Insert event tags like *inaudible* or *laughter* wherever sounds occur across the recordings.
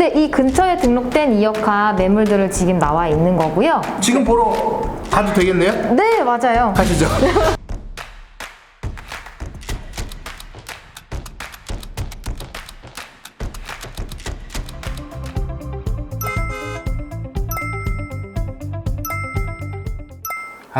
네, 이 근처에 등록된 이어카 매물들을 지금 나와 있는 거고요. 지금 보러 가도 되겠네요? 네, 맞아요. 가시죠. *laughs*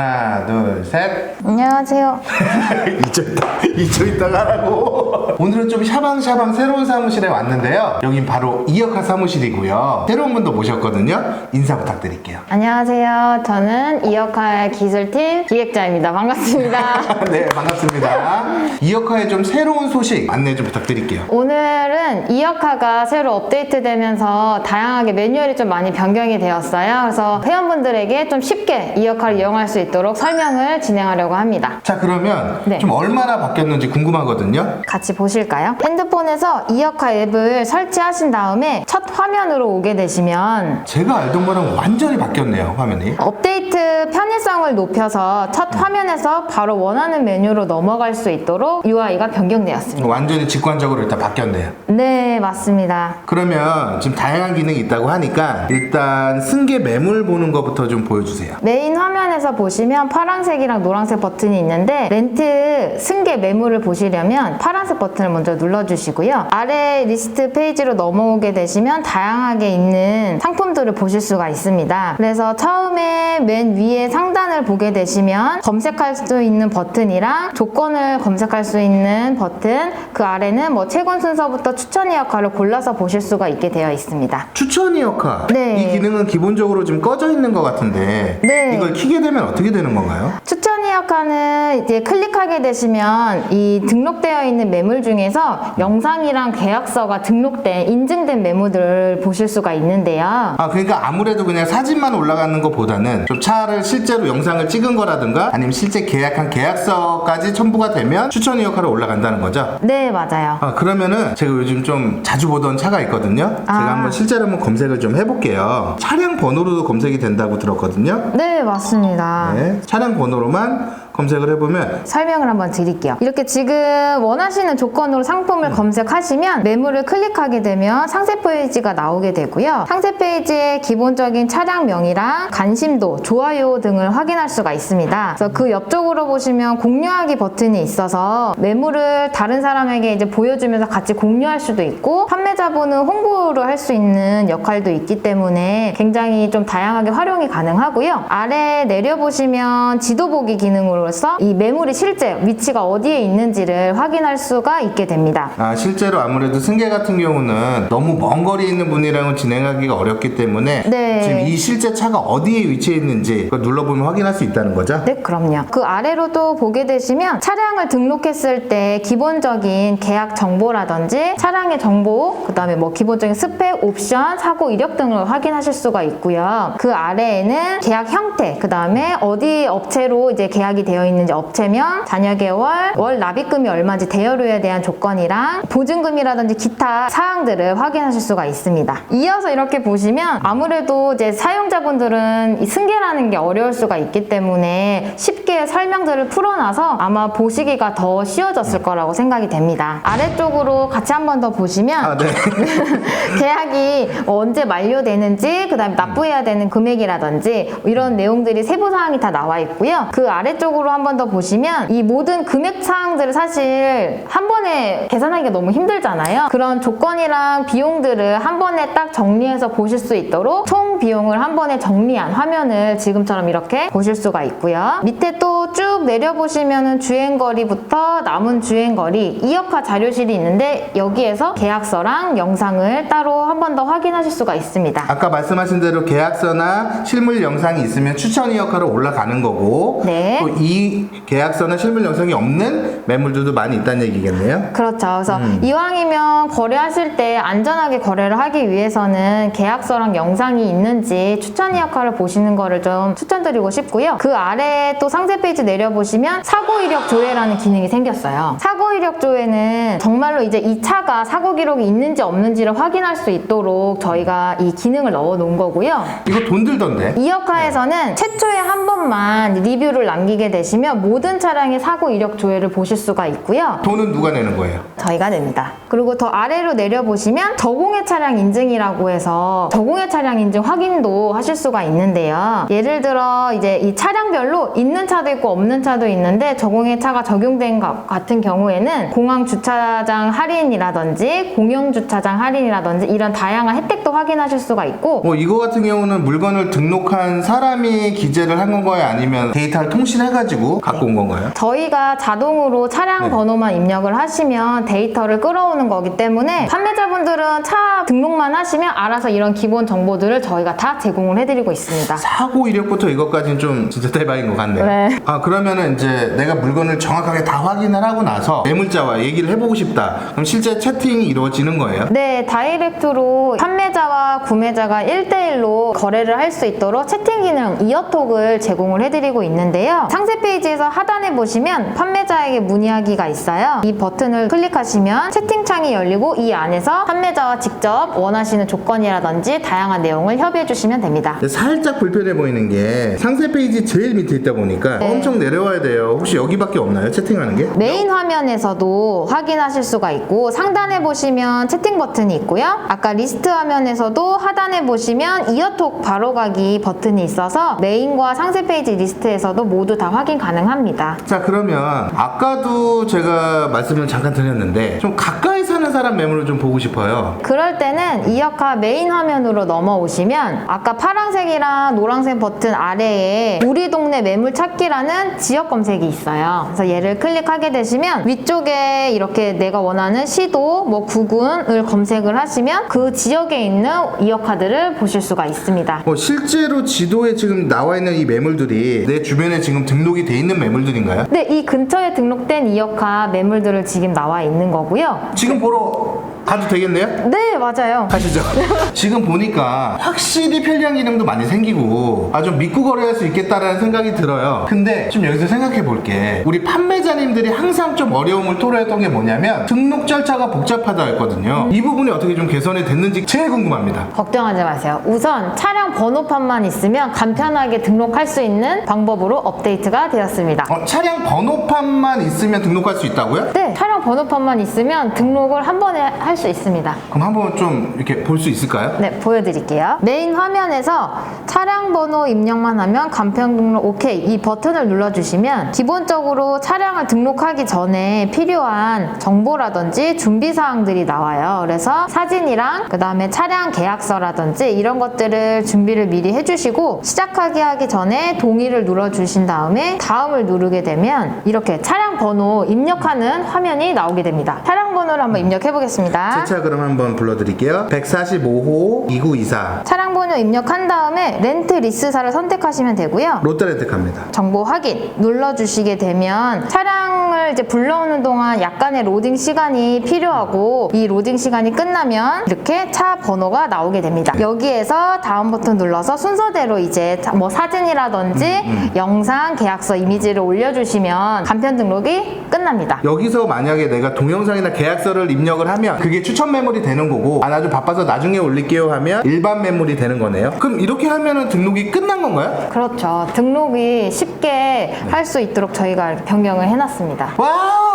하나, 둘, 셋. 안녕하세요. *laughs* 이쪽 있다, 이쪽 있다가 하라고. 오늘은 좀 샤방샤방 새로운 사무실에 왔는데요. 여긴 바로 이어카 사무실이고요. 새로운 분도 모셨거든요. 인사 부탁드릴게요. 안녕하세요. 저는 이어카 기술팀 기획자입니다. 반갑습니다. *laughs* 네, 반갑습니다. 이어카의 좀 새로운 소식 안내 좀 부탁드릴게요. 오늘은 이어카가 새로 업데이트되면서 다양하게 매뉴얼이 좀 많이 변경이 되었어요. 그래서 회원분들에게 좀 쉽게 이어카를 이용할 수 있도록 설명을 진행하려고 합니다. 자, 그러면 네. 좀 얼마나 바뀌었는지 궁금하거든요. 같이 보실까요? 핸드폰에서 이어카 앱을 설치하신 다음에 첫 화면으로 오게 되시면 제가 알던 거랑 완전히 바뀌었네요, 화면이. 업데이트 편의성을 높여서 첫 화면에서 바로 원하는 메뉴로 넘어갈 수 있도록 UI가 변경되었습니다. 완전히 직관적으로 일단 바뀌었네요. 네, 맞습니다. 그러면 지금 다양한 기능이 있다고 하니까 일단 승계 매물 보는 것부터 좀 보여주세요. 메인 화면에서 보시면 파란색이랑 노란색 버튼이 있는데 렌트 승계 매물을 보시려면 파란색 버튼을 먼저 눌러주시고요. 아래 리스트 페이지로 넘어오게 되시면 다양하게 있는 상품들을 보실 수가 있습니다. 그래서 처음에 맨 위에 상단을 보게 되시면 검색할 수 있는 버튼이랑 조건을 검색할 수 있는 버튼 그 아래는 뭐 채권 순서부터 추천 이어카를 골라서 보실 수가 있게 되어 있습니다. 추천 이어카. 네. 이 기능은 기본적으로 지금 꺼져 있는 것 같은데 네. 이걸 키게 되면 어떻게 되는 건가요? 추천 이어카는 이제 클릭하게 되시면 이 등록되어 있는 매물 중에서 영상이랑 계약서가 등록된 인증된 매물들을 보실 수가 있는데요. 아 그러니까 아무래도 그냥 사진만 올라가는 것보다는 좀 차를 실제로 영상을 찍은 거라든가 아니면 실제 계약한 계약서까지 첨부가 되면 추천 이어카로 올라간다는 거죠? 네, 맞아요. 아 그러면은 제가 요즘 좀 자주 보던 차가 있거든요. 아. 제가 한번 실제로 한번 검색을 좀 해볼게요. 차량 번호로도 검색이 된다고 들었거든요. 네, 맞습니다. 네, 차량 번호로만 검색을 해보면 설명을 한번 드릴게요. 이렇게 지금 원하시는 조건으로 상품을 검색하시면 매물을 클릭하게 되면 상세 페이지가 나오게 되고요. 상세 페이지에 기본적인 차량명이랑 관심도, 좋아요 등을 확인할 수가 있습니다. 그래서 그 옆쪽으로 보시면 공유하기 버튼이 있어서 매물을 다른 사람에게 이제 보여주면서 같이 공유할 수도 있고 판매자분은 홍보를 할 수 있는 역할도 있기 때문에 굉장히 좀 다양하게 활용이 가능하고요. 아래 내려보시면 지도 보기 기능으로 서이 매물이 실제 위치가 어디에 있는지를 확인할 수가 있게 됩니다. 아, 실제로 아무래도 승계 같은 경우는 너무 먼 거리에 있는 분이랑은 진행하기가 어렵기 때문에 네. 지금 이 실제 차가 어디에 위치해 있는지 그걸 눌러보면 확인할 수 있다는 거죠? 네, 그럼요. 그 아래로 또 보게 되시면 차량을 등록했을 때 기본적인 계약 정보라든지 차량의 정보, 그 다음에 뭐 기본적인 스펙, 옵션, 사고 이력 등을 확인하실 수가 있고요. 그 아래에는 계약 형태, 그 다음에 어디 업체로 이제 계약이 되어 있는지 업체명, 잔여 개월, 월 납입금이 얼마인지 대여료에 대한 조건이랑 보증금이라든지 기타 사항들을 확인하실 수가 있습니다. 이어서 이렇게 보시면 아무래도 이제 사용자분들은 이 승계라는 게 어려울 수가 있기 때문에 쉽게 설명들을 풀어놔서 아마 보시기가 더 쉬워졌을 거라고 생각이 됩니다. 아래쪽으로 같이 한 번 더 보시면 아, 네. *laughs* 계약이 언제 만료되는지 그다음에 납부해야 되는 금액이라든지 이런 내용들이 세부 사항이 다 나와 있고요. 그 아래쪽으로 한 번 더 보시면 이 모든 금액 사항들을 사실 한 번에 계산하기가 너무 힘들잖아요. 그런 조건이랑 비용들을 한 번에 딱 정리해서 보실 수 있도록 총 비용을 한 번에 정리한 화면을 지금처럼 이렇게 보실 수가 있고요. 밑에 또 쭉 내려보시면은 주행거리부터 남은 주행거리 이어카 자료실이 있는데 여기에서 계약서랑 영상을 따로 한 번 더 확인하실 수가 있습니다. 아까 말씀하신 대로 계약서나 실물 영상이 있으면 추천 이어카로 올라가는 거고 네. 또 이 계약서나 실물 영상이 없는 매물들도 많이 있다는 얘기겠네요. 그렇죠. 그래서 음. 이왕이면 거래하실 때 안전하게 거래를 하기 위해서는 계약서랑 영상이 있는지 추천 이어카를 보시는 거를 좀 추천드리고 싶고요. 그 아래 또 상세 페이지 내려보시면 사고 이력 조회라는 기능이 기능이 생겼어요. 사고 이력조에는 정말로 이제 이 차가 사고 기록이 있는지 없는지를 확인할 수 있도록 저희가 이 기능을 넣어 놓은 거고요. 이거 돈 들던데. 이어카에서는 최초에 한 번만 리뷰를 남기게 되시면 모든 차량의 사고 이력 조회를 보실 수가 있고요. 돈은 누가 내는 거예요? 저희가 냅니다. 그리고 더 아래로 내려보시면 저공해 차량 인증이라고 해서 저공해 차량 인증 확인도 하실 수가 있는데요. 예를 들어 이제 이 차량별로 있는 차도 있고 없는 차도 있는데 저공해 차가 적용 된것 같은 경우에는 공항 주차장 할인이라든지 공영 주차장 할인이라든지 이런 다양한 혜택도 확인하실 수가 있고 뭐 이거 같은 경우는 물건을 등록한 사람이 기재를 한 건가요? 아니면 데이터를 통신해가지고 갖고 온 건가요? 저희가 자동으로 차량 네. 번호만 입력을 하시면 데이터를 끌어오는 거기 때문에 판매자분들은 차 등록만 하시면 알아서 이런 기본 정보들을 저희가 다 제공을 해드리고 있습니다. 사고 이력부터 이것까지는 좀 진짜 대박인 것 같네요. 네. 아 그러면은 이제 내가 물건을 정확하게 다 확인을 하고 나서 매물자와 얘기를 해보고 싶다. 그럼 실제 채팅이 이루어지는 거예요? 네, 다이렉트로 판매자와 구매자가 1대1로 거래를 할 수 있도록 채팅 기능 이어톡을 제공을 해드리고 있는데요. 상세 페이지에서 하단에 보시면 판매자에게 문의하기가 있어요. 이 버튼을 클릭하시면 채팅창이 열리고 이 안에서 판매자와 직접 원하시는 조건이라든지 다양한 내용을 협의해 주시면 됩니다. 살짝 불편해 보이는 게 상세 페이지 제일 밑에 있다 보니까 네. 엄청 내려와야 돼요. 혹시 여기밖에 없나요? 채팅하는 게? 메인 화면에서도 확인하실 수가 있고 상단에 보시면 채팅 버튼이 있고요. 아까 리스트 화면에서도 하단에 보시면 이어톡 바로가기 버튼이 있어서 메인과 상세 페이지 리스트에서도 모두 다 확인 가능합니다. 자 그러면 아까도 제가 말씀을 잠깐 드렸는데 좀 가까이 사는 사람 매물을 좀 보고 싶어요. 그럴 때는 이어카 메인 화면으로 넘어오시면 아까 파란색이랑 노란색 버튼 아래에 우리 동네 매물 찾기라는 지역 검색이 있어요. 그래서 얘를 클릭 하게 되시면 위쪽에 이렇게 내가 원하는 시도, 뭐 구군을 검색을 하시면 그 지역에 있는 이어카들을 보실 수가 있습니다. 어, 실제로 지도에 지금 나와 있는 이 매물들이 내 주변에 지금 등록이 돼 있는 매물들인가요? 네, 이 근처에 등록된 이어카 매물들을 지금 나와 있는 거고요. 지금 보러 가도 되겠네요? 네, 맞아요. 가시죠. *laughs* 지금 보니까 확실히 편리한 기능도 많이 생기고 아좀 믿고 거래할 수 있겠다라는 생각이 들어요. 근데 좀 여기서 생각해 볼게. 우리 판매자님들이 항상 좀 어려움을 토로했던 게 뭐냐면 등록 절차가 복잡하다 했거든요. 이 부분이 어떻게 좀 개선이 됐는지 제일 궁금합니다. 걱정하지 마세요. 우선 차량 번호판만 있으면 간편하게 등록할 수 있는 방법으로 업데이트가 되었습니다. 어, 차량 번호판만 있으면 등록할 수 있다고요? 네, 차량 번호판만 있으면 등록을 한 번에 할 수 있습니다. 그럼 한번 좀 이렇게 볼 수 있을까요? 네, 보여드릴게요. 메인 화면에서 차량 번호 입력만 하면 간편 등록 OK 이 버튼을 눌러주시면 기본적으로 차량을 등록하기 전에 필요한 정보라든지 준비 사항들이 나와요. 그래서 사진이랑 그 다음에 차량 계약서라든지 이런 것들을 준비를 미리 해주시고 시작하기 하기 전에 동의를 눌러주신 다음에 다음을 누르게 되면 이렇게 차량 번호 입력하는 화면 이 나오게 됩니다. 차량 번호를 한번 입력해 보겠습니다. 제 차 그럼 한번 불러드릴게요. 145호 2924 차량 번호 입력한 다음에 렌트 리스사를 선택하시면 되고요. 롯데렌트 갑니다. 정보 확인 눌러주시게 되면 차량을 이제 불러오는 동안 약간의 로딩 시간이 필요하고 이 로딩 시간이 끝나면 이렇게 차 번호가 나오게 됩니다. 여기에서 다음 버튼 눌러서 순서대로 이제 자- 뭐 사진이라든지 영상, 계약서, 이미지를 올려주시면 간편 등록이 끝납니다. 여기서 만약에 내가 동영상이나 계약 서를 입력을 하면 그게 추천 매물이 되는 거고 아 나 좀 바빠서 나중에 올릴게요 하면 일반 매물이 되는 거네요. 그럼 이렇게 하면은 등록이 끝난 건가요? 그렇죠. 등록이 쉽게 할 수 있도록 저희가 변경을 해놨습니다. 와!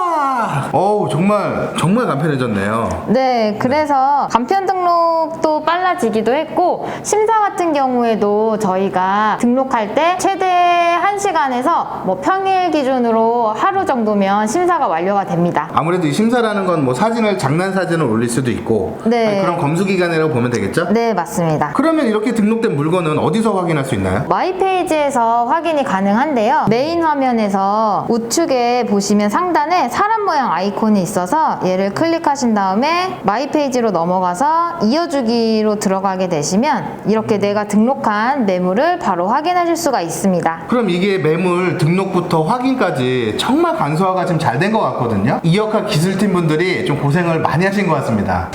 어우 정말 정말 간편해졌네요. 네, 그래서 간편 등록도 빨라지기도 했고 심사 같은 경우에도 저희가 등록할 때 최대 1시간에서 뭐 평일 기준으로 하루 정도면 심사가 완료가 됩니다. 아무래도 이 심사라는 건 뭐 사진을 장난 사진을 올릴 수도 있고 네. 아니, 그런 검수 기간이라고 보면 되겠죠? 네, 맞습니다. 그러면 이렇게 등록된 물건은 어디서 확인할 수 있나요? 마이 페이지에서 확인이 가능한데요. 메인 화면에서 우측에 보시면 상단에 사람 모양 아이콘이 있어서 얘를 클릭하신 다음에 마이 페이지로 넘어가서 이어주기로 들어가게 되시면 이렇게 내가 등록한 매물을 바로 확인하실 수가 있습니다. 그럼 이게 매물 등록부터 확인까지 정말 간소화가 지금 잘 된 것 같거든요. 이역학 기술팀 분들이 좀 고생을 많이 하신 것 같습니다.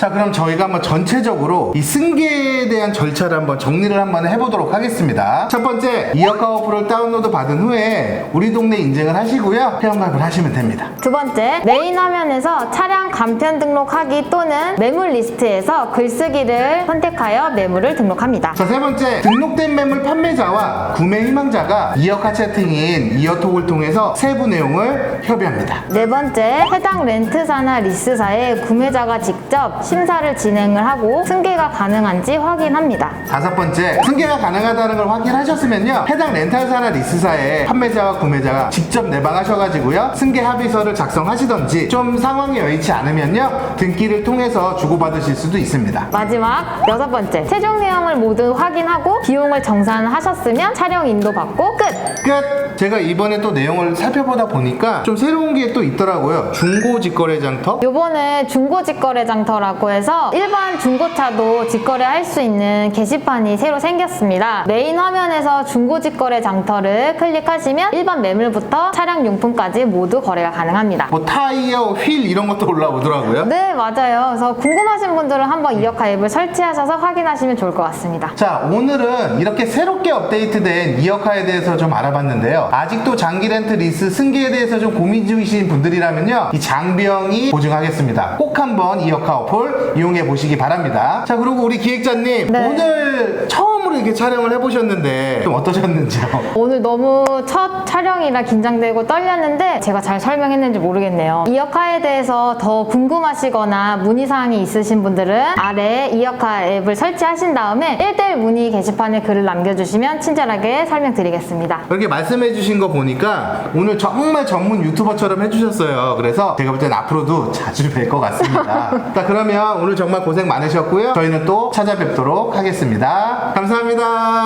자 그럼 저희가 한번 전체적으로 이 승계에 대한 절차를 한번 정리를 한번 해보도록 하겠습니다. 첫 번째 이어카 어플을 다운로드 받은 후에 우리 동네 인증을 하시고요. 회원가입을 하시면 됩니다. 두 번째, 메인 화면에서 차량 간편 등록하기 또는 매물 리스트에서 글쓰기를 선택하여 매물을 등록합니다. 자 세 번째 등록된 매물 판매자와 구매 희망자가 이어카 채팅인 이어톡을 통해서 세부 내용을 협의합니다. 네 번째, 해당 렌트사나 리스사에 구매자가 직접 심사를 진행을 하고 승계가 가능한지 확인합니다. 다섯 번째, 승계가 가능하다는 걸 확인하셨으면요. 해당 렌탈사나 리스사에 판매자와 구매자가 직접 내방하셔가지고요. 승계 합의서를 작성하시던지 좀 상황이 여의치 않으면요. 등기를 통해서 주고받으실 수도 있습니다. 마지막 여섯 번째, 최종 내용을 모두 확인하고 비용을 정산하셨으면 촬영 인도 받고 끝! 끝! 제가 이번에 또 내용을 살펴보다 보니까 좀 새로운 게 또 있더라고요. 중고 직거래 장터? 요번에 중고 직거래 장터라고 해서 일반 중고차도 직거래 할 수 있는 게시판이 새로 생겼습니다. 메인 화면에서 중고 직거래 장터를 클릭하시면 일반 매물부터 차량 용품까지 모두 거래가 가능합니다. 뭐 타이어, 휠 이런 것도 올라오더라고요. 네, 맞아요. 그래서 궁금하신 분들은 한번 이어카 앱을 설치하셔서 확인하시면 좋을 것 같습니다. 자 오늘은 이렇게 새롭게 업데이트된 이어카에 대해서 좀 알아봤는데요 아직도 장기 렌트 리스 승계에 대해서 좀 고민 중이신 분들이라면요 이 장비형이 보증하겠습니다 꼭 한번 이어카 어플 이용해 보시기 바랍니다 자 그리고 우리 기획자님 네. 오늘 처음으로 이렇게 촬영을 해보셨는데 좀 어떠셨는지요? 오늘 너무 첫 촬영이라 긴장되고 떨렸는데 제가 잘 설명했는지 모르겠네요. 이어카에 대해서 더 궁금하시거나 문의사항이 있으신 분들은 아래 이어카 앱을 설치하신 다음에 1대1 문의 게시판에 글을 남겨주시면 친절하게 설명드리겠습니다. 이렇게 말씀해 주신 거 보니까 오늘 정말 전문 유튜버처럼 해주셨어요. 그래서 제가 볼 땐 앞으로도 자주 뵐 것 같습니다. *laughs* 자, 그러면 오늘 정말 고생 많으셨고요. 저희는 또 찾아뵙도록 하겠습니다. 감사합니다.